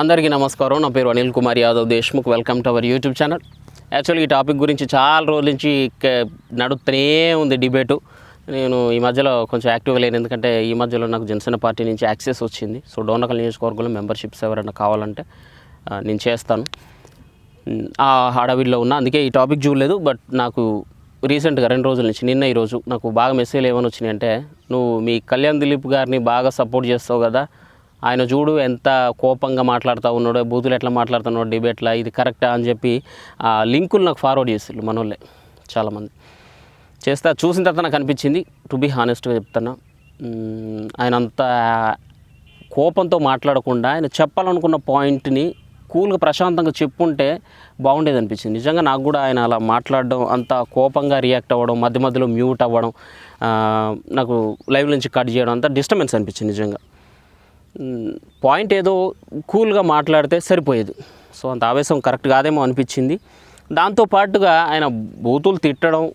అందరికీ నమస్కారం. నా పేరు Anil Kumar Yadav Deshmukh. Welcome to our YouTube channel actually ఈ టాపిక్ గురించి చాలా రోజుల నుంచి క- నడుస్తూనే ఉంది డిబేటు నేను ఈ మధ్యలో కొంచెం యాక్టివ్గా లేను. ఎందుకంటే ఈ మధ్యలో నాకు జనసేన పార్టీ నుంచి యాక్సెస్ వచ్చింది. సో డోనకల్ నియోజకవర్గంలో మెంబర్షిప్స్ ఎవరైనా కావాలంటే నేను చేస్తాను. ఆ హడావిడిలో ఉన్నా. అందుకే ఈ టాపిక్ చూడలేదు. బట్ నాకు రీసెంట్గా రెండు రోజుల నుంచి నిన్న ఈరోజు నాకు బాగా మెసేజ్లు ఏమైనా వచ్చినాయి అంటే నువ్వు మీ కళ్యాణ్ దిలీప్ గారిని బాగా సపోర్ట్ చేస్తావు కదా ఆయన చూడు ఎంత కోపంగా మాట్లాడుతూ ఉన్నాడో బూతులు ఎట్లా మాట్లాడుతున్నాడో డిబేట్లో ఇది కరెక్టా అని చెప్పి ఆ లింకులు నాకు ఫార్వర్డ్ చేస్తారు మన వాళ్ళే చాలామంది. చేస్తా చూసిన తర్వాత నాకు అనిపించింది టు బీ హానెస్ట్గా చెప్తున్నా ఆయన అంత కోపంతో మాట్లాడకుండా ఆయన చెప్పాలనుకున్న పాయింట్ని కూల్గా ప్రశాంతంగా చెప్పుంటే బాగుండేది అనిపించింది. నిజంగా నాకు కూడా ఆయన అలా మాట్లాడడం అంత కోపంగా రియాక్ట్ అవ్వడం మధ్య మధ్యలో మ్యూట్ అవ్వడం నాకు లైవ్ నుంచి కట్ చేయడం అంత డిస్టర్బెన్స్ అనిపించింది నిజంగా. పాయింట్ ఏదో కూల్గా మాట్లాడితే సరిపోయేది. సో అంత ఆవేశం కరెక్ట్ కాదేమో అనిపించింది. దాంతో పాటుగా ఆయన బూతులు తిట్టడం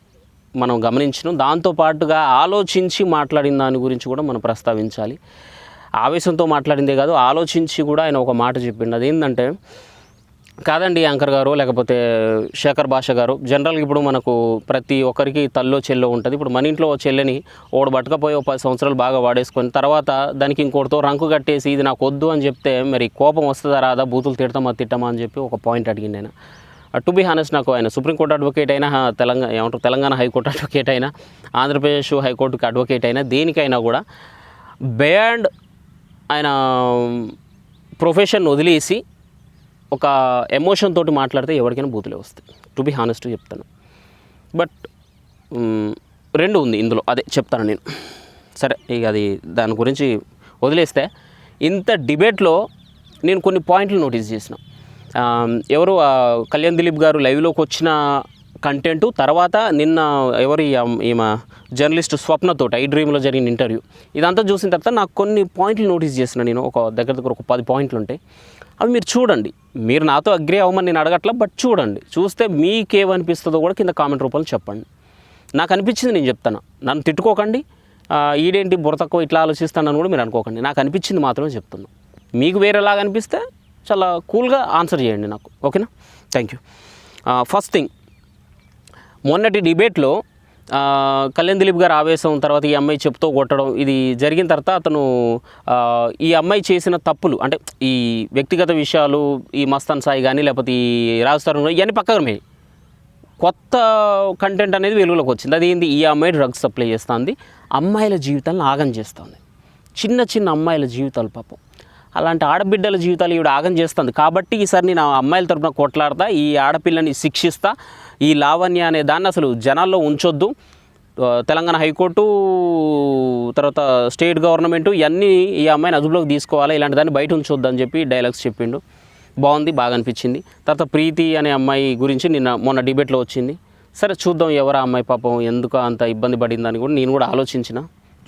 మనం గమనించడం దాంతో పాటుగా ఆలోచించి మాట్లాడిన దాని గురించి కూడా మనం ప్రస్తావించాలి. ఆవేశంతో మాట్లాడిందే కాదు ఆలోచించి కూడా ఆయన ఒక మాట చెప్పిండు. అదేంటంటే కాదండి యాంకర్ గారు లేకపోతే శేఖర్ భాష గారు. జనరల్గా ఇప్పుడు మనకు ప్రతి ఒక్కరికి తల్లో చెల్లో ఉంటుంది. ఇప్పుడు మన ఇంట్లో ఓ చెల్లెని ఓడు పట్టుకపోయి ఒక పది సంవత్సరాలు బాగా వాడేసుకొని తర్వాత దానికి ఇంకోటితో రంకు కట్టేసి ఇది నాకు వద్దు అని చెప్తే మరి కోపం వస్తుందా రాదా? బూతులు తిడతామా తిట్టమా అని చెప్పి ఒక పాయింట్ అడిగింది ఆయన. టు బి హానెస్ట్ నాకు ఆయన సుప్రీంకోర్టు అడ్వకేట్ అయినా తెలంగాణ ఏమంటారు తెలంగాణ హైకోర్టు అడ్వకేట్ అయినా ఆంధ్రప్రదేశ్ హైకోర్టుకి అడ్వకేట్ అయినా దేనికైనా కూడా బ్యాండ్ ఆయన um, ప్రొఫెషన్ వదిలేసి ఒక ఎమోషన్ తోటి మాట్లాడితే ఎవరికైనా బూతులే వస్తాయి. టు బి హానెస్ట్ చెప్తాను బట్ రెండు ఉంది ఇందులో. అదే చెప్తాను నేను. సరే ఇక అది దాని గురించి వదిలేస్తే ఇంత డిబేట్లో నేను కొన్ని పాయింట్లు నోటీస్ చేసిన. ఎవరు కళ్యాణ్ దిలీప్ గారు లైవ్లోకి వచ్చిన కంటెంట్ తర్వాత నిన్న ఎవరి ఈ ఈమె జర్నలిస్ట్ స్వప్నతోటి ఐ డ్రీమ్లో జరిగిన ఇంటర్వ్యూ. ఇదంతా చూసిన తర్వాత నాకు కొన్ని పాయింట్లు నోటీస్ చేసిన నేను. ఒక దగ్గర దగ్గర ఒక పది పాయింట్లు ఉంటాయి. అవి మీరు చూడండి. మీరు నాతో అగ్రి అవ్వమని నేను అడగట్లా బట్ చూడండి. చూస్తే మీకేమనిపిస్తుందో కూడా కింద కామెంట్ రూపంలో చెప్పండి. నాకు అనిపించింది నేను చెప్తాను. నన్ను తిట్టుకోకండి. ఈడేంటి బుర్ర తక్కువ ఇట్లా ఆలోచిస్తానని కూడా మీరు అనుకోకండి. నాకు అనిపించింది మాత్రమే చెప్తున్నా. మీకు వేరేలాగా అనిపిస్తే చాలా కూల్గా ఆన్సర్ చేయండి నాకు. ఓకేనా థ్యాంక్ యూ ఫస్ట్ థింగ్ మొన్నటి డిబేట్లో కళ్యాణ్ దిలీప్ గారు ఆవేశం తర్వాత ఈ అమ్మాయి చెప్తూ కొట్టడం ఇది జరిగిన తర్వాత అతను ఈ అమ్మాయి చేసిన తప్పులు అంటే ఈ వ్యక్తిగత విషయాలు ఈ మస్తాన్ సాయి కానీ లేకపోతే ఈ రాజస్థాన్ ఇవన్నీ పక్కన ఉన్నాయి కొత్త కంటెంట్ అనేది వెలుగులోకి వచ్చింది. అది ఏంది? ఈ అమ్మాయి డ్రగ్స్ సప్లై చేస్తుంది. అమ్మాయిల జీవితాలను ఆగం చేస్తుంది. చిన్న చిన్న అమ్మాయిల జీవితాలు పాపం. అలాంటి ఆడబిడ్డల జీవితాలు ఈవిడ ఆగం చేస్తుంది. కాబట్టి ఈసారి నేను ఆ అమ్మాయిల తరపున కొట్లాడతా ఈ ఆడపిల్లని శిక్షిస్తా ఈ లావణ్య అనే దాన్ని అసలు జనాల్లో ఉంచొద్దు. తెలంగాణ హైకోర్టు తర్వాత స్టేట్ గవర్నమెంట్ ఇవన్నీ ఈ అమ్మాయిని అదుపులోకి తీసుకోవాలి ఇలాంటి దాన్ని బయట ఉంచొద్దు అని చెప్పి డైలాగ్స్ చెప్పిండు. బాగుంది బాగా అనిపించింది. తర్వాత ప్రీతి అనే అమ్మాయి గురించి నిన్న మొన్న డిబేట్లో వచ్చింది. సరే చూద్దాం ఎవరు అమ్మాయి పాపం ఎందుకు అంత ఇబ్బంది పడిందని కూడా నేను కూడా ఆలోచించిన.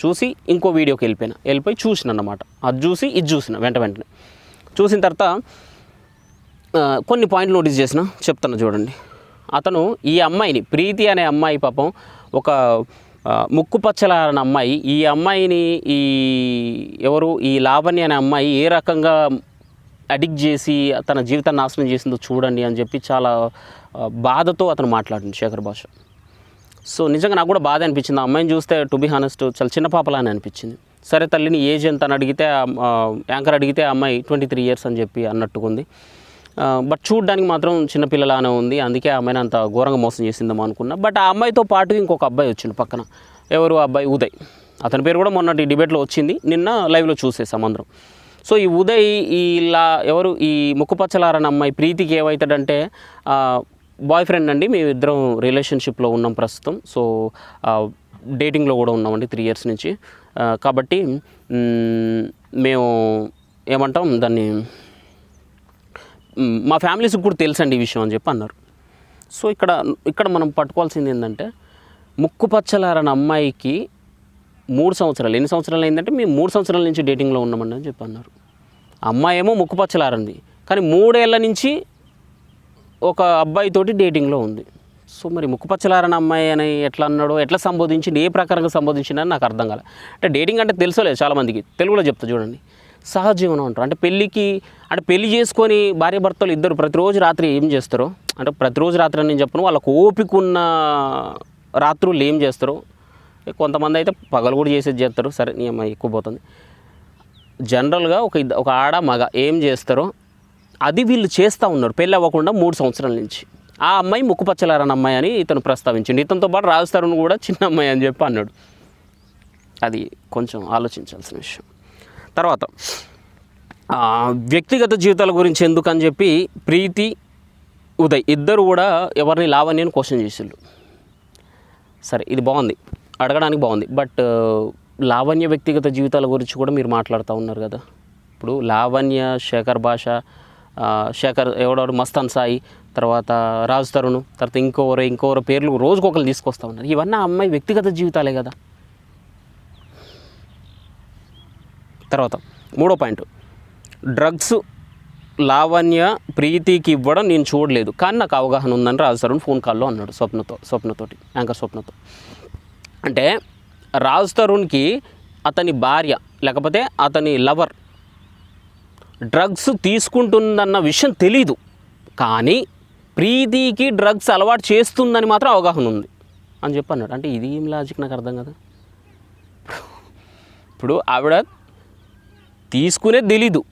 చూసి ఇంకో వీడియోకి వెళ్ళిపోయినా. వెళ్ళిపోయి చూసిన అన్నమాట అది చూసి ఇది చూసిన వెంట వెంటనే. చూసిన తర్వాత కొన్ని పాయింట్లు నోటీస్ చేసిన చెప్తాను చూడండి. అతను ఈ అమ్మాయిని ప్రీతి అనే అమ్మాయి పాపం ఒక ముక్కు పచ్చల అనే అమ్మాయి ఈ అమ్మాయిని ఈ ఎవరు ఈ లావణ్య అనే అమ్మాయి ఏ రకంగా అడిక్ట్ చేసి తన జీవితాన్ని నాశనం చేసిందో చూడండి అని చెప్పి చాలా బాధతో అతను మాట్లాడింది శేఖర్ భాష. సో నిజంగా నాకు కూడా బాధ అనిపించింది. ఆ అమ్మాయిని చూస్తే టు బి హానెస్ట్ చాలా చిన్న పాపలానే అనిపించింది. సరే తల్లిని ఏజ్ ఎంత అని అడిగితే యాంకర్ అడిగితే ఆ అమ్మాయి ట్వంటీ త్రీ ఇయర్స్ అని చెప్పి అన్నట్టుకుంది. బట్ చూడడానికి మాత్రం చిన్నపిల్లలానే ఉంది. అందుకే ఆ అమ్మాయిని అంత ఘోరంగా మోసం చేసిందేమో అనుకున్నా. బట్ ఆ అమ్మాయితో పాటు ఇంకొక అబ్బాయి వచ్చిండు పక్కన. ఎవరు? ఆ అబ్బాయి ఉదయ్. అతని పేరు కూడా మొన్నటి డిబేట్లో వచ్చింది. నిన్న లైవ్లో చూసేసాం అందరం. సో ఈ ఉదయ్ ఇలా ఎవరు? ఈ ముక్కుపచ్చలారని అమ్మాయి ప్రీతికి ఏమవుతాడంటే బాయ్ ఫ్రెండ్ అండి. మేము ఇద్దరం రిలేషన్షిప్లో ఉన్నాం ప్రస్తుతం. సో డేటింగ్లో కూడా ఉన్నామండి త్రీ ఇయర్స్ నుంచి. కాబట్టి మేము ఏమంటాం దాన్ని మా ఫ్యామిలీస్కి కూడా తెలుసండి ఈ విషయం అని చెప్పి అన్నారు. సో ఇక్కడ ఇక్కడ మనం పట్టుకోవాల్సింది ఏంటంటే ముక్కు పచ్చలారని అమ్మాయికి మూడు సంవత్సరాలు. ఎన్ని సంవత్సరాలు అయిందంటే మేము మూడు సంవత్సరాల నుంచి డేటింగ్లో ఉన్నామండి అని చెప్పి అన్నారు. అమ్మాయి ఏమో ముక్కు పచ్చలారంది. కానీ మూడేళ్ళ నుంచి ఒక అబ్బాయితోటి డేటింగ్లో ఉంది. సో మరి ముక్కుపచ్చలారని అమ్మాయి అని ఎట్లా అన్నాడో ఎట్లా సంబోధించింది ఏ ప్రకారంగా సంబోధించిందని నాకు అర్థం కాలే. అంటే డేటింగ్ అంటే తెలుసోలేదు చాలామందికి. తెలుగులో చెప్తా చూడండి. సహజీవనం అంటారు. అంటే పెళ్ళికి అంటే పెళ్ళి చేసుకొని భార్య భర్తలు ఇద్దరు ప్రతిరోజు రాత్రి ఏం చేస్తారు అంటే ప్రతిరోజు రాత్రి అని నేను చెప్పను వాళ్ళకు ఓపిక ఉన్న రాత్రులు ఏం చేస్తారు కొంతమంది అయితే పగలు కూడా చేసేది చేస్తారు. సరే నీ అమ్మాయి ఎక్కువ పోతుంది. జనరల్గా ఒక ఇద్ద ఒక ఆడ మగ ఏం చేస్తారో అది వీళ్ళు చేస్తూ ఉన్నారు పెళ్ళి అవ్వకుండా మూడు సంవత్సరాల నుంచి. ఆ అమ్మాయి ముక్కుపచ్చలారని అమ్మాయి అని ఇతను ప్రస్తావించింది ఇతనితో పాటు రాజస్థాన్ కూడా చిన్న అమ్మాయి అని చెప్పి అన్నాడు. అది కొంచెం ఆలోచించాల్సిన విషయం. తర్వాత వ్యక్తిగత జీవితాల గురించి ఎందుకని చెప్పి ప్రీతి ఉదయ్ ఇద్దరు కూడా ఎవరిని లావణ్యని క్వశ్చన్ చేసిండ్రు. సరే ఇది బాగుంది. అడగడానికి బాగుంది. బట్ లావణ్య వ్యక్తిగత జీవితాల గురించి కూడా మీరు మాట్లాడుతూ ఉన్నారు కదా. ఇప్పుడు లావణ్య శేఖర్ భాష శేఖర్ ఎవడెవడు మస్తాన్ సాయి తర్వాత రాజు తరుణ్ తర్వాత ఇంకోవరు ఇంకోవరు పేర్లు రోజుకొకరు తీసుకొస్తా ఉన్నారు. ఇవన్నీ ఆ అమ్మాయి వ్యక్తిగత జీవితాలే కదా. తర్వాత మూడో పాయింట్. డ్రగ్స్ లావణ్య ప్రీతికి ఇవ్వడం నేను చూడలేదు. కానీ నాకు అవగాహన ఉందని రాజు తరుణ్ ఫోన్ కాల్లో అన్నాడు స్వప్నతో స్వప్నతోటి యాంకర్ స్వప్నతో. అంటే రాజు తరుణ్కి అతని భార్య లేకపోతే అతని లవర్ డ్రగ్స్ తీసుకుంటుందన్న విషయం తెలీదు. కానీ ప్రీతికి డ్రగ్స్ అలవాటు చేస్తుందని మాత్రం అవగాహన ఉంది. అని చెప్పి అన్నాడు అంటే ఇది ఏం లాజిక్ నాకు అర్థం కదా. ఇప్పుడు ఆవిడ తీసుకునేది తెలీదు.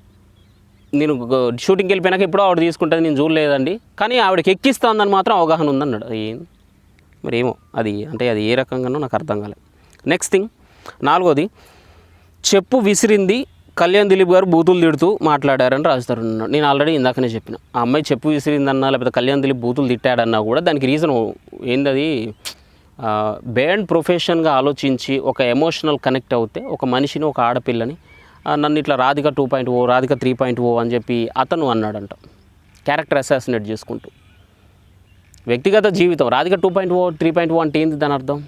నేను షూటింగ్కి వెళ్ళిపోయినాక ఎప్పుడో ఆవిడ తీసుకుంటుంది నేను చూడలేదండి. కానీ ఆవిడకి ఎక్కిస్తుందని మాత్రం అవగాహన ఉందన్నాడు. ఏం? మరి ఏమో అది అంటే అది ఏ రకంగానో నాకు అర్థం కాలేదు నెక్స్ట్ థింగ్ నాలుగోది చెప్పు విసిరింది కళ్యాణ్ దిలీప్ గారు బూతులు తిడుతూ మాట్లాడారని రాజుతారు నేను ఆల్రెడీ ఇందాకనే చెప్పిన. ఆ అమ్మాయి చెప్పు విసిరిందన్నా లేకపోతే కళ్యాణ్ దిలీప్ బూతులు తిట్టాడన్నా కూడా దానికి రీజన్ ఏందది? బ్యాండ్ ప్రొఫెషన్గా ఆలోచించి ఒక ఎమోషనల్ కనెక్ట్ అవుతే ఒక మనిషిని ఒక ఆడపిల్లని నన్ను ఇట్లా Radhika two point O Radhika three point O అని చెప్పి అతను అన్నాడంట. క్యారెక్టర్ అసాసినేట్ చేసుకుంటూ. వ్యక్తిగత జీవితం. Radhika two point O three point O అంటే ఏంది దాని అర్థం?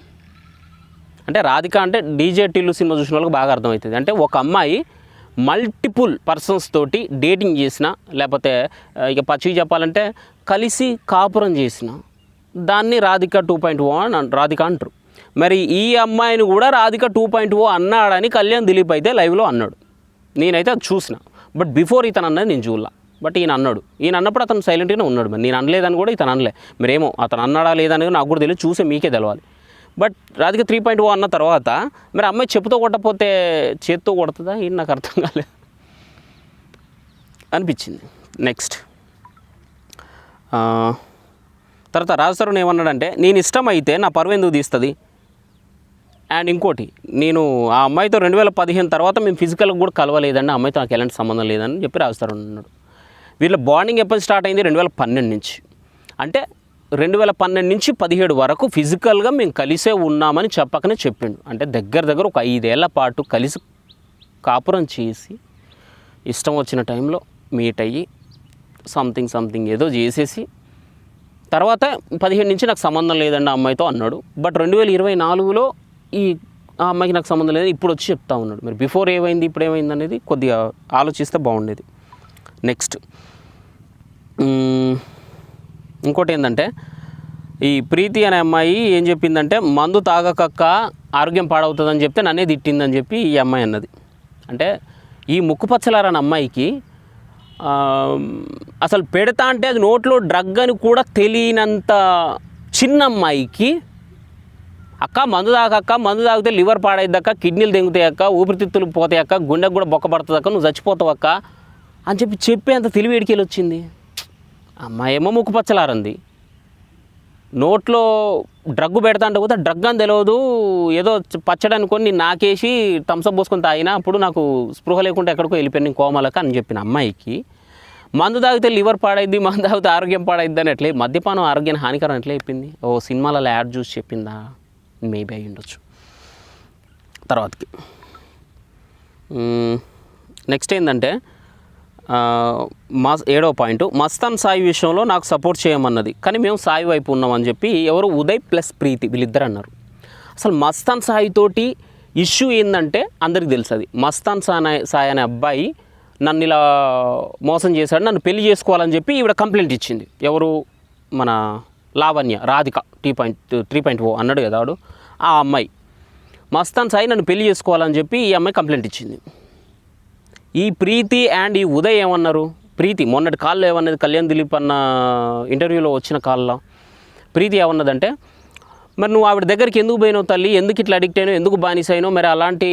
అంటే రాధిక అంటే డీజే టిల్లు సినిమా చూసిన వాళ్ళకి బాగా అర్థమవుతుంది. అంటే ఒక అమ్మాయి మల్టిపుల్ పర్సన్స్ తోటి డేటింగ్ చేసిన లేకపోతే ఇక పచ్చిగా చెప్పాలంటే కలిసి కాపురం చేసిన దాన్ని రాధిక టూ పాయింట్ ఓ అని రాధిక అంటారు. మరి ఈ అమ్మాయిని కూడా రాధిక టూ పాయింట్ ఓ అన్నాడని కళ్యాణ్ దిలీప్ అయితే లైవ్లో అన్నాడు. నేనైతే అది చూసిన. బట్ బిఫోర్ ఇతను అన్నది నేను చూడలా. బట్ ఈయన అన్నాడు. ఈయన అన్నప్పుడు అతను సైలెంట్గానే ఉన్నాడు. మరి నేను అనలేదని కూడా ఇతను అనలే. మరేమో అతను అన్నాడా లేదని నాకు కూడా తెలియదు. చూసే మీకే తెలవాలి. But Radhika three point O అన్న తర్వాత మరి అమ్మాయి చెప్పుతో కొట్టకపోతే చేత్తో కొడుతుందా? ఇది నాకు అర్థం కాలేదు. అనిపించింది. నెక్స్ట్ తర్వాత రాజసరుణ్ ఏమన్నాడంటే నేను ఇష్టం అయితే నా పరువు ఎందుకు తీస్తుంది? అండ్ ఇంకోటి నేను ఆ అమ్మాయితో రెండు వేల పదిహేను తర్వాత మేము ఫిజికల్గా కూడా కలవలేదండి. ఆ అమ్మాయితో నాకు ఎలాంటి సంబంధం లేదని చెప్పి రాజసరుణ్ అన్నాడు. వీళ్ళ బాండింగ్ ఎప్పుడు స్టార్ట్ అయింది? రెండు వేల పన్నెండు నుంచి. అంటే రెండు వేల పన్నెండు నుంచి పదిహేడు వరకు ఫిజికల్గా మేము కలిసే ఉన్నామని చెప్పకనే చెప్పిండు. అంటే దగ్గర దగ్గర ఒక ఐదేళ్ళ పాటు కలిసి కాపురం చేసి ఇష్టం వచ్చిన టైంలో మీట్ అయ్యి సంథింగ్ సంథింగ్ ఏదో చేసేసి తర్వాత పదిహేడు నుంచి నాకు సంబంధం లేదండి ఆ అమ్మాయితో అన్నాడు. బట్ రెండు వేల ఇరవై నాలుగులో ఈ ఆ అమ్మాయికి నాకు సంబంధం లేదు ఇప్పుడు వచ్చి చెప్తా ఉన్నాడు. మరి బిఫోర్ ఏమైంది ఇప్పుడు ఏమైంది అనేది కొద్దిగా ఆలోచిస్తే బాగుండేది. నెక్స్ట్ ఇంకోటి ఏంటంటే ఈ ప్రీతి అనే అమ్మాయి ఏం చెప్పిందంటే మందు తాగకక్క ఆరోగ్యం పాడవుతుందని చెప్తే నన్నే తిట్టిందని చెప్పి ఈ అమ్మాయి అన్నది. అంటే ఈ ముక్కుపచ్చలారని అమ్మాయికి అసలు పెడతా అంటే అది నోట్లో డ్రగ్ అని కూడా తెలియనంత చిన్న అమ్మాయికి అక్క మందు తాగక్క మందు తాగితే లివర్ పాడైద్దక్క కిడ్నీలు తెంగుతాయి అక్క ఊపిరితిత్తులు పోతాయి అక్క గుండెకు కూడా బొక్క పడుతుంది అక్క నువ్వు చచ్చిపోతావు అక్క అని చెప్పి చెప్పేంత తెలివి ఎడికెళ్ళి వచ్చింది అమ్మాయి ఏమో ముక్కుపచ్చలారంది నోట్లో డ్రగ్ పెడతాంటే కూడా డ్రగ్ అని తెలియదు ఏదో పచ్చడి అనుకొని నాకేసి థమ్సప్ పోసుకొని తాగినా అప్పుడు నాకు స్పృహ లేకుండా ఎక్కడికో వెళ్ళిపోయాను నేను కోమలక అని చెప్పిన అమ్మాయికి. మందు తాగితే లివర్ పాడైద్ది మందు తాగితే ఆరోగ్యం పాడైద్ది అని ఎట్లే మద్యపానం ఆరోగ్యాన్ని హానికరం ఎట్లా చెప్పింది? ఓ సినిమాలలో యాడ్ చూసి చెప్పిందా? మేబీ అయి ఉండొచ్చు. తర్వాతకి. నెక్స్ట్ ఏంటంటే మా ఏడో పాయింట్ మస్తాన్ సాయి విషయంలో నాకు సపోర్ట్ చేయమన్నది. కానీ మేము సాయి వైపు ఉన్నామని చెప్పి ఎవరు ఉదయ్ ప్లస్ ప్రీతి వీళ్ళిద్దరు అన్నారు. అసలు మస్తాన్ సాయి తోటి ఇష్యూ ఏంటంటే అందరికి తెలుసు అది మస్తాన్ సాయి సాయి అనే అబ్బాయి నన్ను ఇలా మోసం చేశాడు నన్ను పెళ్ళి చేసుకోవాలని చెప్పి ఈవిడ కంప్లైంట్ ఇచ్చింది. ఎవరు? మన Lavanya Radhika T point three point O అన్నాడు కదా ఆ అమ్మాయి. మస్తాన్ సాయి నన్ను పెళ్ళి చేసుకోవాలని చెప్పి ఈ అమ్మాయి కంప్లైంట్ ఇచ్చింది. ఈ ప్రీతి అండ్ ఈ ఉదయ్ ఏమన్నారు? ప్రీతి మొన్నటి కాల్లో ఏమన్నది? కళ్యాణ్ దిలీప్ అన్న ఇంటర్వ్యూలో వచ్చిన కాల్లో. ప్రీతి ఏమన్నదంటే మరి నువ్వు ఆవిడ దగ్గరికి ఎందుకు పోయినావు తల్లి? ఎందుకు ఇట్లా అడిక్ట్ అయినావు? ఎందుకు బానిస అయినావు? మరి అలాంటి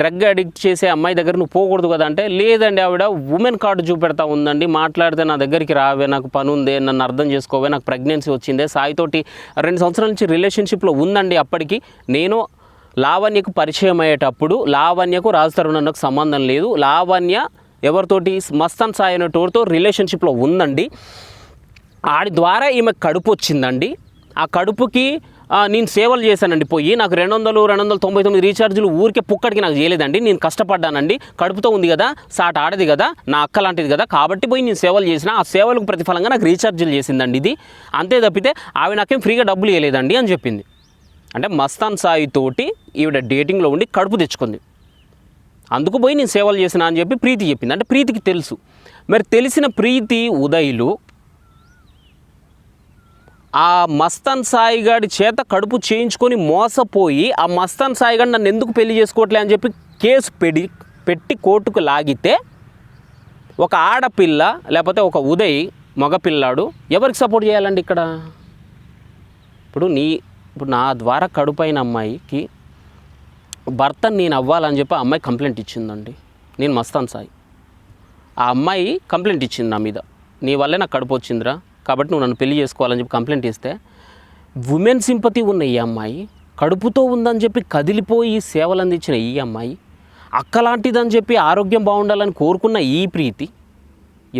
డ్రగ్ అడిక్ట్ చేసే అమ్మాయి దగ్గర నువ్వు పోకూడదు కదా అంటే లేదండి ఆవిడ ఉమెన్ కార్డు చూపెడతా ఉందండి. మాట్లాడితే నా దగ్గరికి రావే నాకు పని ఉంది నన్ను అర్థం చేసుకోవే నాకు ప్రెగ్నెన్సీ వచ్చిందే సాయితోటి రెండు సంవత్సరాల నుంచి రిలేషన్షిప్లో ఉందండి అప్పటికి. నేను లావణ్యకు పరిచయం అయ్యేటప్పుడు లావణ్యకు రాజతరుణకు సంబంధం లేదు. లావణ్య ఎవరితోటి మస్తాన్ సాయి అనేటోడితో రిలేషన్షిప్లో ఉందండి. ఆడి ద్వారా ఈమె కడుపు వచ్చిందండి. ఆ కడుపుకి నేను సేవలు చేశానండి పోయి. నాకు రెండు వందలు రెండు వందల తొంభై తొమ్మిది రీఛార్జులు ఊరికే పుక్కడికి నాకు చేయలేదండి. నేను కష్టపడ్డానండి. కడుపుతో ఉంది కదా సాట ఆడది కదా నా అక్క లాంటిది కదా కాబట్టి పోయి నేను సేవలు చేసిన ఆ సేవలకు ప్రతిఫలంగా నాకు రీఛార్జీలు చేసిందండి ఇది. అంతే తప్పితే ఆమె నాకేం ఫ్రీగా డబ్బులు ఇవ్వలేదండి అని చెప్పింది. అంటే మస్తాన్ సాయి తోటి ఈవిడ డేటింగ్లో ఉండి కడుపు తెచ్చుకుంది. అందుకు పోయి నేను సేవలు చేసిన అని చెప్పి ప్రీతి చెప్పింది. అంటే ప్రీతికి తెలుసు. మరి తెలిసిన ప్రీతి ఉదయ్లు ఆ మస్తాన్ సాయిగాడి చేత కడుపు చేయించుకొని మోసపోయి ఆ మస్తాన్ సాయి నన్ను ఎందుకు పెళ్ళి చేసుకోవట్లే అని చెప్పి కేసు పెడి పెట్టి కోర్టుకు లాగితే ఒక ఆడపిల్ల లేకపోతే ఒక ఉదయ్ మగపిల్లాడు ఎవరికి సపోర్ట్ చేయాలండి ఇక్కడ? ఇప్పుడు నీ ఇప్పుడు నా ద్వారా కడుపైన అమ్మాయికి భర్త నేను అవ్వాలని చెప్పి ఆ అమ్మాయి కంప్లైంట్ ఇచ్చిందండి. నేను మస్తాను సాయి. ఆ అమ్మాయి కంప్లైంట్ ఇచ్చింది నా మీద. నీ వల్లే నాకు కడుపు వచ్చిందిరా. కాబట్టి నువ్వు నన్ను పెళ్ళి చేసుకోవాలని చెప్పి కంప్లైంట్ ఇస్తే ఉమెన్ సింపతి ఉన్న ఈ అమ్మాయి కడుపుతో ఉందని చెప్పి కదిలిపోయి సేవలు అందించిన ఈ అమ్మాయి అక్కలాంటిదని చెప్పి ఆరోగ్యం బాగుండాలని కోరుకున్న ఈ ప్రీతి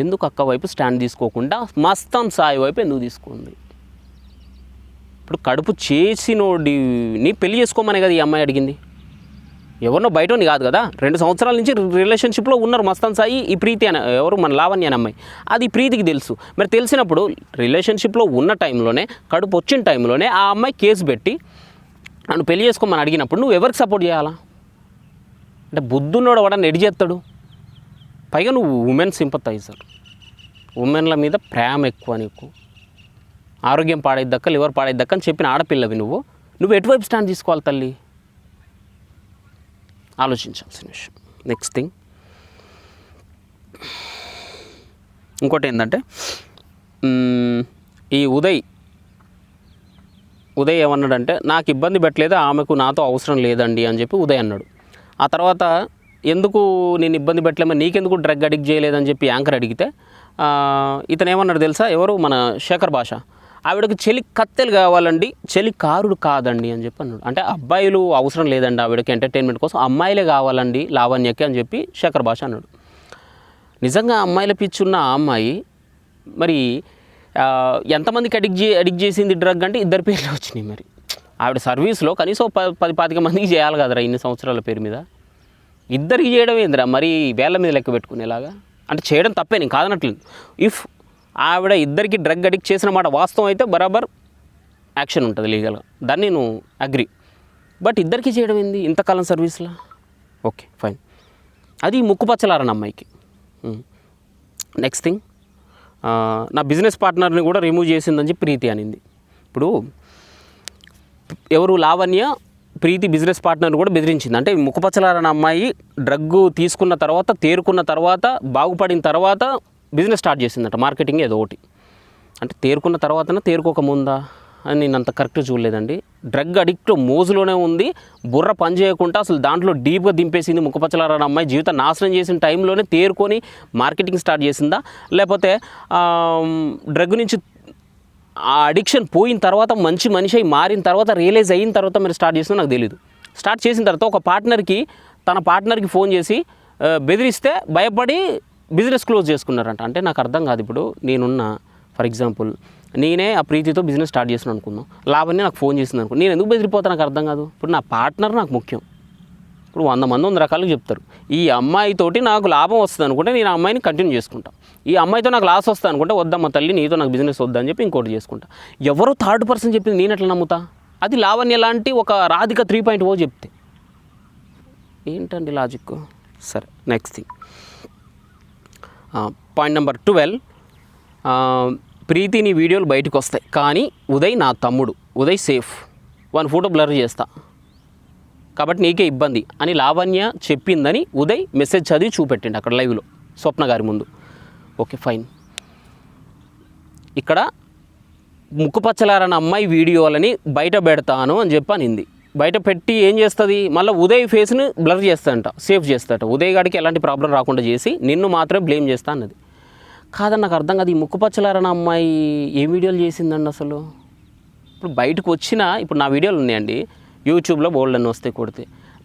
ఎందుకు అక్క వైపు స్టాండ్ తీసుకోకుండా మస్తాం సాయి వైపు ఎందుకు తీసుకుంది? ఇప్పుడు కడుపు చేసినోడిని పెళ్ళి చేసుకోమనే కదా ఈ అమ్మాయి అడిగింది. ఎవరినో బయటని కాదు కదా. రెండు సంవత్సరాల నుంచి రిలేషన్షిప్లో ఉన్నారు మస్తాన్ సాయి ఈ ప్రీతి అని ఎవరు మన లావణ్య అని అమ్మాయి. అది ప్రీతికి తెలుసు. మరి తెలిసినప్పుడు రిలేషన్షిప్లో ఉన్న టైంలోనే కడుపు వచ్చిన టైంలోనే ఆ అమ్మాయి కేసు పెట్టి నన్ను పెళ్ళి చేసుకోమని అడిగినప్పుడు నువ్వు ఎవరికి సపోర్ట్ చేయాలా? అంటే బుద్ధున్నోడు వాడని ఎడి చేస్తాడు? పైగా నువ్వు ఉమెన్ సింపతైజర్ ఉమెన్ల మీద ప్రేమ ఎక్కువ నీకు. ఆరోగ్యం పాడైద్దక్క లివర్ పాడైద్దక్క అని చెప్పిన ఆడపిల్లవి నువ్వు. నువ్వు ఎటువైపు స్టాండ్ తీసుకోవాలి తల్లి? ఆలోచించాల్సిన విషయం నెక్స్ట్ థింగ్ ఇంకోటి ఏంటంటే ఈ ఉదయ్ ఉదయ్ ఏమన్నాడంటే నాకు ఇబ్బంది పెట్టలేదు? ఆమెకు నాతో అవసరం లేదండి అని చెప్పి ఉదయ్ అన్నాడు. ఆ తర్వాత ఎందుకు నేను ఇబ్బంది పెట్టలేమో? నీకెందుకు డ్రగ్ అడిక్ట్ చేయలేదని చెప్పి యాంకర్ అడిగితే ఇతను ఏమన్నాడు తెలుసా? ఎవరు? మన శేఖర్ భాష. ఆవిడకి చెలి కత్తెలు కావాలండి చెలి కారుడు కాదండి అని చెప్పి అన్నాడు. అంటే అబ్బాయిలు అవసరం లేదండి ఆవిడకి ఎంటర్టైన్మెంట్ కోసం అమ్మాయిలే కావాలండి లావణ్యకి అని చెప్పి శేఖర్ భాష అన్నాడు. నిజంగా అమ్మాయిల పిచ్చున్న ఆ అమ్మాయి మరి ఎంతమందికి అడిక్ట్ చే అడిక్ట్ చేసింది డ్రగ్ అంటే ఇద్దరు పేర్లు వచ్చినాయి మరి. ఆవిడ సర్వీస్లో కనీసం పది పాతిక మందికి చేయాలి కదరా ఇన్ని సంవత్సరాల పేరు మీద. ఇద్దరికి చేయడం ఏందిరా మరి వేళ్ళ మీద లెక్క పెట్టుకునేలాగా? అంటే చేయడం తప్పే నేను కాదనట్లేదు. ఇఫ్ ఆవిడ ఇద్దరికి డ్రగ్ అడిక్ట్ చేసిన మాట వాస్తవం అయితే బరాబర్ యాక్షన్ ఉంటుంది లీగల్గా. దాన్ని నేను అగ్రి. బట్ ఇద్దరికి చేయడం ఏంది? ఇంతకాలం సర్వీస్లో? Okay fine. అది ముక్కుపచ్చలారని అమ్మాయికి. నెక్స్ట్ థింగ్ నా బిజినెస్ పార్ట్నర్ని కూడా రిమూవ్ చేసిందని చెప్పి ప్రీతి అనింది. ఇప్పుడు ఎవరు లావణ్య ప్రీతి బిజినెస్ పార్ట్నర్ కూడా బెదిరించింది. అంటే ముఖపచ్చలారని అమ్మాయి డ్రగ్ తీసుకున్న తర్వాత తేరుకున్న తర్వాత బాగుపడిన తర్వాత బిజినెస్ స్టార్ట్ చేసిందట మార్కెటింగ్ ఏదో ఒకటి. అంటే తేరుకున్న తర్వాతనే తేరుకోక ముందా అని నేను అంత కరెక్ట్ చూడలేదండి. డ్రగ్ అడిక్ట్ మోజులోనే ఉంది బుర్ర పని చేయకుండా అసలు దాంట్లో డీప్గా దింపేసింది ముఖపచ్చలారని అమ్మాయి జీవితం నాశనం చేసిన టైంలోనే తేరుకొని మార్కెటింగ్ స్టార్ట్ చేసిందా? లేకపోతే డ్రగ్ నుంచి ఆ అడిక్షన్ పోయిన తర్వాత మంచి మనిషి అయి మారిన తర్వాత రియలైజ్ అయిన తర్వాత మీరు స్టార్ట్ చేసిందో నాకు తెలియదు స్టార్ట్ చేసిన తర్వాత ఒక పార్ట్నర్కి తన పార్ట్నర్కి ఫోన్ చేసి బెదిరిస్తే భయపడి బిజినెస్ క్లోజ్ చేసుకున్నారంట. అంటే నాకు అర్థం కాదు ఇప్పుడు నేనున్న ఫర్ ఎగ్జాంపుల్ నేనే ఆ ప్రీతితో బిజినెస్ స్టార్ట్ చేసిన అనుకుందాం. లాభాన్ని నాకు ఫోన్ చేసింది అనుకో నేను ఎందుకు బెదిరిపోతా నాకు అర్థం కాదు. ఇప్పుడు నా పార్ట్నర్ నాకు ముఖ్యం. ఇప్పుడు వంద మంది వంద రకాలు చెప్తారు. ఈ అమ్మాయితోటి నాకు లాభం వస్తుంది అనుకుంటే నేను ఆ అమ్మాయిని కంటిన్యూ చేసుకుంటా. ఈ అమ్మాయితో నాకు లాస్ వస్తుంది అనుకుంటే వద్దమ్మ తల్లి నీతో నాకు బిజినెస్ వద్దని చెప్పి ఇంకోటి చేసుకుంటా. ఎవరో థర్డ్ పర్సన్ చెప్పింది నేను ఎట్లా నమ్ముతా? అది లావణ్య లాంటి ఒక రాధిక త్రీ పాయింట్ ఓ చెప్తే. ఏంటండి లాజిక్ సరే next thing point number twelve Preethi నీ వీడియోలు బయటకు వస్తాయి. కానీ ఉదయ్ నా తమ్ముడు. Uday safe one photo blur చేస్తా. కాబట్టి నీకే ఇబ్బంది అని లావణ్య చెప్పిందని ఉదయ్ మెసేజ్ చదివి చూపెట్టండి అక్కడ లైవ్లో స్వప్న గారి ముందు. ఓకే ఫైన్ ఇక్కడ ముక్కుపచ్చలారన్న అమ్మాయి వీడియోలని బయట పెడతాను అని చెప్పనింది. బయట పెట్టి ఏం చేస్తుంది? మళ్ళీ ఉదయ్ ఫేస్ని బ్లర్ చేస్తాడంట సేఫ్ చేస్తాడట. ఉదయ్ గాడికి ఎలాంటి ప్రాబ్లం రాకుండా చేసి నిన్ను మాత్రమే బ్లేమ్ చేస్తా అన్నది. కాదని నాకు అర్థం కాదు ఈ ముక్కుపచ్చలారన్న అమ్మాయి ఏం వీడియోలు చేసిందండి అసలు? ఇప్పుడు బయటకు వచ్చిన ఇప్పుడు నా వీడియోలు ఉన్నాయండి యూట్యూబ్లో బోల్డ్ అన్నీ వస్తే కొడితే.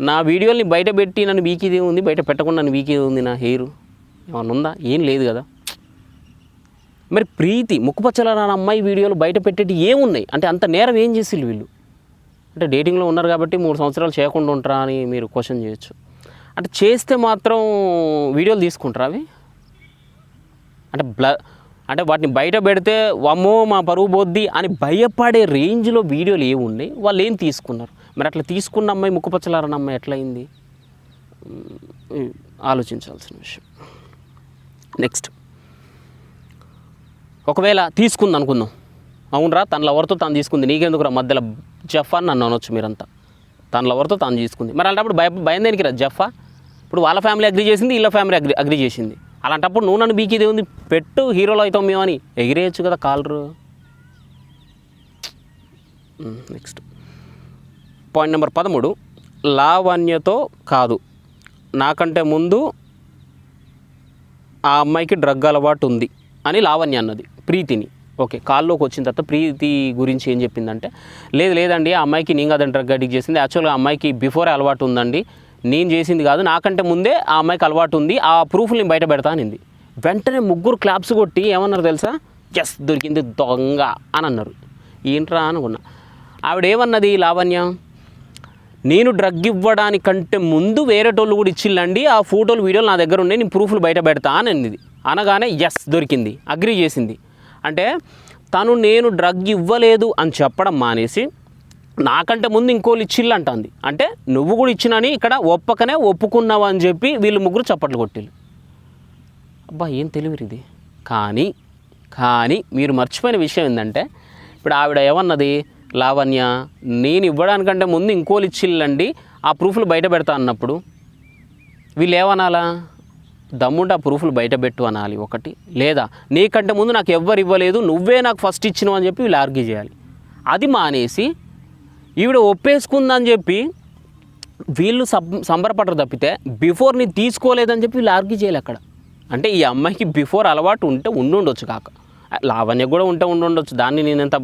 నా వీడియోల్ని బయట పెట్టి నన్ను వీకిదే ఉంది బయట పెట్టకుండా నన్ను వీకేది ఉంది నా హెయిర్. ఏమన్నా ఉందా? ఏం లేదు కదా. మరి ప్రీతి ముక్కుపచ్చలారన్న అమ్మాయి వీడియోలు బయట పెట్టేటి ఏమున్నాయి? అంటే అంత నేరం ఏం చేసిల్లు వీళ్ళు? అంటే డేటింగ్లో ఉన్నారు కాబట్టి మూడు సంవత్సరాలు చేయకుండా ఉంటారా అని మీరు క్వశ్చన్ చేయొచ్చు. అంటే చేస్తే మాత్రం వీడియోలు తీసుకుంటారా అవి? అంటే బ్ల అంటే వాటిని బయట పెడితే వమ్మో మా పరువు బొద్ది అని భయపడే రేంజ్లో వీడియోలు ఏమున్నాయి వాళ్ళు ఏం తీసుకున్నారు? మరి అట్లా తీసుకున్న అమ్మాయి ముక్కుపచ్చలారన్న అమ్మాయి ఎట్లయింది ఆలోచించాల్సిన విషయం. నెక్స్ట్ ఒకవేళ తీసుకుంది అనుకుందాం అవునరా తన లవర్తో తాను తీసుకుంది. నీకెందుకురా మధ్యలో జఫా అని నన్ను అనొచ్చు మీరంతా. తన లవర్తో తాను తీసుకుంది. మరి అలాంటప్పుడు భయ భయం దేనికి రా జఫా ఇప్పుడు వాళ్ళ ఫ్యామిలీ అగ్రి చేసింది వీళ్ళ ఫ్యామిలీ అగ్రి అగ్రి చేసింది. అలాంటప్పుడు నువ్వు నన్ను బీకిదే ఉంది పెట్టు హీరోలో అవుతాం మేము అని. ఎగిరేయచ్చు కదా కాలరు. నెక్స్ట్ పాయింట్ నెంబర్ పదమూడు. లావణ్యతో కాదు. నాకంటే ముందు ఆ అమ్మాయికి డ్రగ్ అలవాటు ఉంది అని లావణ్య అన్నది. ప్రీతిని. ఓకే కాల్లోకి వచ్చిన తర్వాత ప్రీతి గురించి ఏం చెప్పిందంటే లేదు లేదండి ఆ అమ్మాయికి నేను కదండి డ్రగ్ అడిక్ట్ చేసింది. యాక్చువల్గా అమ్మాయికి బిఫోర్ అలవాటు ఉందండి. నేను చేసింది కాదు నాకంటే ముందే ఆ అమ్మాయికి అలవాటు ఉంది ఆ ప్రూఫ్లు నేను బయట పెడతా అనింది. వెంటనే ముగ్గురు క్లాప్స్ కొట్టి ఏమన్నారు తెలుసా? ఎస్ దొరికింది దొంగ అని అన్నారు. ఏంట్రా అనుకున్నా. ఆవిడ ఏమన్నది లావణ్య? నేను డ్రగ్ ఇవ్వడానికంటే ముందు వేరేటోళ్ళు కూడా ఇచ్చిల్లండి ఆ ఫోటోలు వీడియోలు నా దగ్గర ఉన్నాయి నేను ప్రూఫ్లు బయట పెడతా అని అన్నది అనగానే ఎస్ దొరికింది అగ్రి చేసింది. అంటే తను నేను డ్రగ్ ఇవ్వలేదు అని చెప్పడం మానేసి నాకంటే ముందు ఇంకోళ్ళు ఇచ్చిళ్ళు అంటుంది. అంటే నువ్వు కూడా ఇచ్చినని ఇక్కడ ఒప్పకనే ఒప్పుకున్నావు అని చెప్పి వీళ్ళు ముగ్గురు చప్పట్లు కొట్టిల్లు అబ్బా ఏం తెలివిరి ఇది? కానీ కానీ మీరు మర్చిపోయిన విషయం ఏంటంటే ఇప్పుడు ఆవిడ ఏమన్నది? లావణ్య నేను ఇవ్వడానికంటే ముందు ఇంకోళ్ళు ఇచ్చిళ్ళండి ఆ ప్రూఫ్లు బయట పెడతా అన్నప్పుడు వీళ్ళు ఏమనాలా? దమ్ముంటే ఆ ప్రూఫ్లు బయట పెట్టు అనాలి ఒకటి. లేదా నీకంటే ముందు నాకు ఎవ్వరు ఇవ్వలేదు నువ్వే నాకు ఫస్ట్ ఇచ్చినావు అని చెప్పి వీళ్ళు ఆర్గ్యూ చేయాలి. అది మానేసి ఈవిడ ఒప్పేసుకుందని చెప్పి వీళ్ళు సం సంబరపడరు తప్పితే బిఫోర్ నీ తీసుకోలేదని చెప్పి వీళ్ళు ఆర్గ్యూ చేయాలి అక్కడ. అంటే ఈ అమ్మాయికి బిఫోర్ అలవాటు ఉంటే ఉండుండొచ్చు కాక. లావణ్య కూడా ఉంటే ఉండుండొచ్చు. దాన్ని నేను ఎంత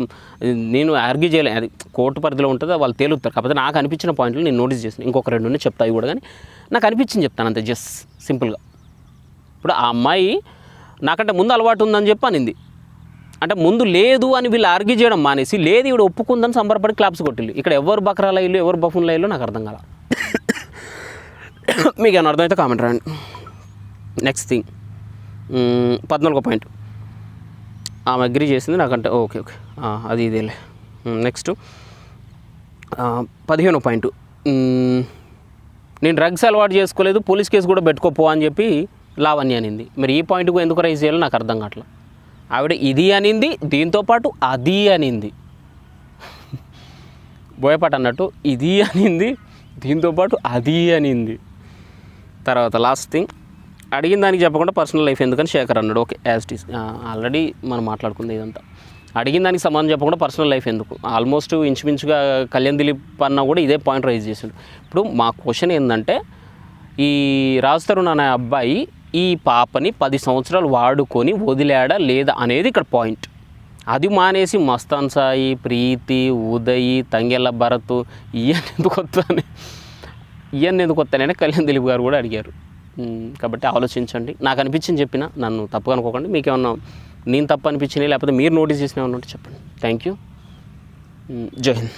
నేను ఆర్గ్యూ చేయలేదు అది కోర్టు పరిధిలో ఉంటుందో వాళ్ళు తేలుతారు. కాకపోతే నాకు అనిపించిన పాయింట్లు నేను నోటీస్ చేసిన. ఇంకొక రెండు చెప్తాయి కూడా కానీ నాకు అనిపించింది చెప్తాను అంతే జస్ట్ సింపుల్గా ఇప్పుడు ఆ అమ్మాయి నాకంటే ముందు అలవాటు ఉందని చెప్పి అనింది. అంటే ముందు లేదు అని వీళ్ళు ఆర్గ్యూ చేయడం మానేసి లేదు ఇవిడ ఒప్పుకుందని సంబరపడి క్లాప్స్ కొట్టిల్లు ఇక్కడ ఎవరు బక్రాల ఇల్లు ఎవరు బఫున్ల ఇల్లు నాకు అర్థం కాల. మీకు ఏమైనా అర్థమైతే కామెంట్ రాండి నెక్స్ట్ థింగ్ పద్నాలుగో పాయింట్ ఆమె అగ్రీ చేసింది నాకంటే ఓకే ఓకే. అది ఇదేలే. నెక్స్ట్ పదిహేనో పాయింట్ నేను డ్రగ్స్ అలవాటు చేసుకోలేదు పోలీస్ కేసు కూడా పెట్టుకోపో అని చెప్పి లావణ్య అనింది. మరి ఈ పాయింట్కు ఎందుకు రైజ్ చేయాలో నాకు అర్థం కావట్లా. ఆవిడ ఇది అనింది దీంతో పాటు అది అనింది. బోయపాట అన్నట్టు ఇది అనింది దీంతో పాటు అది అనింది. తర్వాత లాస్ట్ థింగ్ అడిగిన దానికి చెప్పకుండా పర్సనల్ లైఫ్ ఎందుకని శేఖర్ అన్నాడు. Okay as it is already మనం మాట్లాడుకుంది ఇదంతా. అడిగిన దానికి సంబంధం చెప్పకుండా పర్సనల్ లైఫ్ ఎందుకు? ఆల్మోస్ట్ ఇంచుమించుగా కళ్యాణ్ దిలీప్ అన్న కూడా ఇదే పాయింట్ రైజ్ చేసిండు. ఇప్పుడు మా క్వశ్చన్ ఏంటంటే ఈ రాజ్ తరుణ్ అనే అబ్బాయి ఈ పాపని పది సంవత్సరాలు వాడుకొని వదిలాడా లేదా అనేది ఇక్కడ పాయింట్. అది మానేసి మస్తాన్ సాయి ప్రీతి ఉదయ్ తంగెళ్ళ భరత్ ఇవన్నీ ఎందుకు వస్తాను ఇవన్నీ ఎందుకు వస్తానని కళ్యాణ్ దిలీప్ గారు కూడా అడిగారు. కాబట్టి ఆలోచించండి. నాకు అనిపించింది చెప్పిన నన్ను తప్పుగా అనుకోకండి. మీకు ఏమన్నా నేను తప్పు అనిపించినాయి లేకపోతే మీరు నోటీస్ చేసిన ఏమన్నా ఉంటే చెప్పండి. థ్యాంక్ యూ జై హింద్.